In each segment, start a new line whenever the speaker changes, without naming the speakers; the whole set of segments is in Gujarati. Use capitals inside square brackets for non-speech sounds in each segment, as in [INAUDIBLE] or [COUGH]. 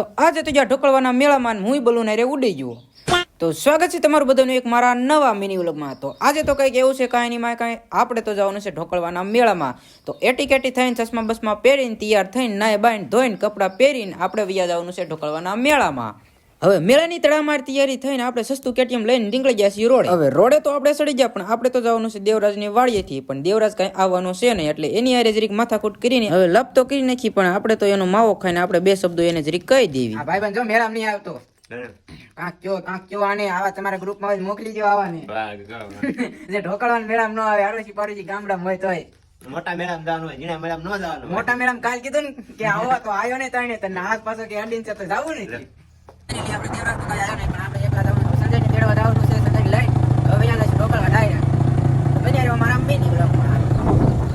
તો આજે તો જ્યાં ઢોકળવાના મેળામાં હું બોલું ને રે ઉડી ગયો. તો સ્વાગત છે તમારું બધાનું એક મારા નવા મિની વ્લોગમાં તો આજે તો કંઈક એવું છે, કાંઈ નહીં કાંઈ. આપણે તો જવાનું છે ઢોકળવાના મેળામાં. તો એટી કેટી થઈને ચશ્મા બસમાં પહેરીને તૈયાર થઈને નાય બાઈને ધોઈને કપડાં પહેરીને આપણે વ્યા જવાનું છે ઢોકળવાના મેળામાં. હવે મેળાની તડામાર તૈયારી થઈને આપણે સસ્તું કેટીએમ લઈને નીકળી ગયા છીએ રોડે. હવે રોડે તો આપણે સડી ગયા પણ આપણે તો જવાનું છે દેવરાજની વાડીએથી પણ દેવરાજ કઈ આવવાનો છે નહીં એટલે એની હારે જરીક માથાકૂટ કરીને હવે લપ તો કરી નાખી પણ આપણે તો એનો માવો ખાઈને આપણે બે શબ્દો એને જરીક કહી દેવી.
ભાઈ ભાઈ જો મેળામાં નહીં આવતો. કાંક કયો કાંક કયો આને આવા તમારા ગ્રુપમાં જ મોકલી દો આવાને. [LAUGHS] જે ઢોકળવાના મેળામાં ન આવે આડોશી પાડોશી ગામડામાં હોય તોય.
મોટા મેળામાં જવાનું હોય ઝીણા મેળામાં ન જવાનું
મોટા મેળામાં કાલ કીધું ને કે આવો તો આવ્યો ને તાણે તને હાથ પાછો કે અડીને છે તો જવું ને આપણે દેવરાજ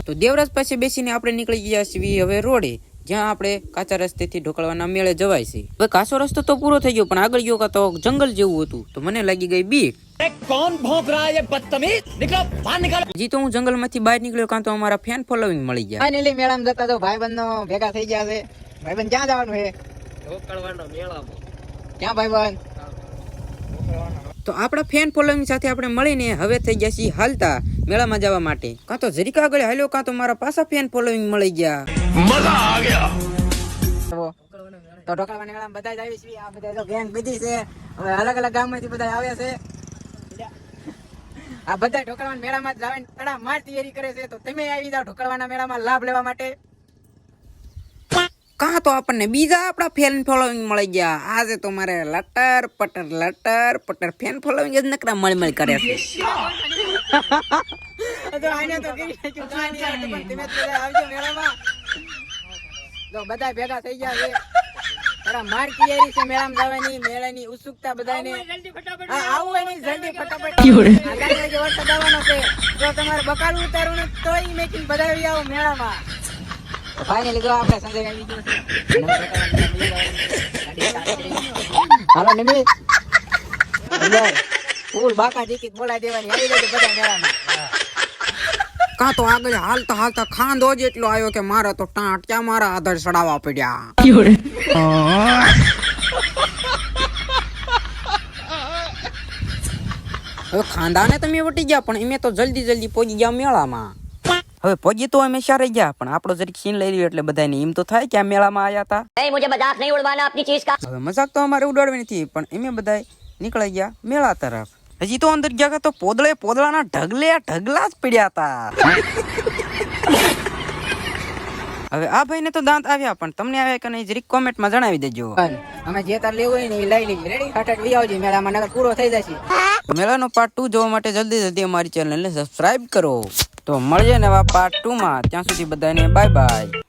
તો
દેવરાજ પાસે બેસીને આપણે નીકળી ગયા છીએ હવે રોડે જ્યાં આપણે કાચા રસ્તેથી ઢોકળવાના મેળે જવાય છે. હવે કાચો રસ્તો તો પૂરો થઈ ગયો પણ આગળ ગયો કાતો જંગલ જેવું હતું. તો મને લાગી ગઈ બીક. હજી તો હું જંગલમાંથી બહાર નીકળ્યો કાં તો અમારા ફેન ફોલોવિંગ મળી ગયા.
Finally મેળામાં જતા તો ભાઈબંધો ભેગા થઈ ગયા છે. ભાઈબંધ ક્યાં જવાનું છે? ક્યાં ભાઈબંધ
તો આપણા ફેન ફોલોઈંગ સાથે આપણે મળીને હવે થઈ ગયા છીએ હાલતા મેળામાં જવા માટે. કાં તો જરીકા આગળ હાલ્યો કાં તો મારા પાછા ફેન ફોલોઈંગ મળી ગયા.
તો તો ઢોકળા મેળામાં બધા જ આવી છે આ બધા તો ગેંગ બધી છે. હવે અલગ અલગ ગામમાંથી બધા આવ્યા છે. આ બધા ઢોકળાના મેળામાં જ આવીને તડા માર તૈયારી કરે છે. તો તમે આવી જાઓ ઢોકળવાના મેળામાં લાભ લેવા માટે.
કાં તો આપણને બીજા આપણા ફેન ફોલોઈંગ મળી ગયા. આજે તો મારે લટર પટર લટર પટર ફેન ફોલોઈંગ જ નકરા મળી મળી કરે છે. [LAUGHS]
તો આને તો કરી નાખ્યું, કાંઈ નહીં, આ તો પણ તમે તો બધા આવજો મેળામાં. તો બધા ભેગા થઈ ગયા છે. માર તૈયારી છે મેળામાં જવાની મેળાની ઉત્સુકતા બધાને. હા, આવું એની જલ્દી ફટાફટ. આ ગાડી વાગે વરસાદ આવવાનો છે જો તમારે બકાલું ઉતારવું તોય મેકિંગ બધા આવો મેળામાં. ફાઇનલી જો આપણે સંજય આવી ગયો હાલો નિમિત ફૂલ બાકા ટીકીટ બોલાવી દેવાની આવી જજો બધા મેળામાં
કાં તો આગળ હાલતા હાલતા ખાંધો જ એટલો આવ્યો કે મારા તો ટાંટિયા મારા આધાર ચડાવવા પડ્યા. હવે ખાંદાને તમે વટી ગયા પણ એમે તો જલ્દી જલ્દી પહોંચી ગયા મેળામાં. હવે પગી તો અમે શારે ગયા પણ આપણો જરીક સીન લઈ રહ્યો એટલે બધાને એમ તો થાય કે આ મેળામાં આવ્યા હતા
મુજે મજાક નહીં ઉડવાના આપની ચીજ કા
હવે મજાક તો અમારે ઉડાડવી નથી પણ એમે બધા નીકળી ગયા મેળા તરફ. હજી તો અંદર ગયા તો પોદળે પોદળાના ઢગલે ઢગલા જ પડ્યા હતા હવે આ ભાઈને તો દાંત આવ્યા પણ તમને આવ્યા કે નહીં જરીક કોમેન્ટમાં જણાવી દેજો.
અમે જે તાર લેવું હોય ને એ લઈ લઈએ રેડી ફટાફટ વી આવજો મેળામાં નગર પૂરો થઈ જશે.
મેળાનો પાર્ટ ટુ જોવા માટે જલ્દી જલ્દી અમારી ચેનલને સબસ્ક્રાઇબ કરો. તો મળીએ નવા પાર્ટ ટુ માં. ત્યાં સુધી બધાને બાય બાય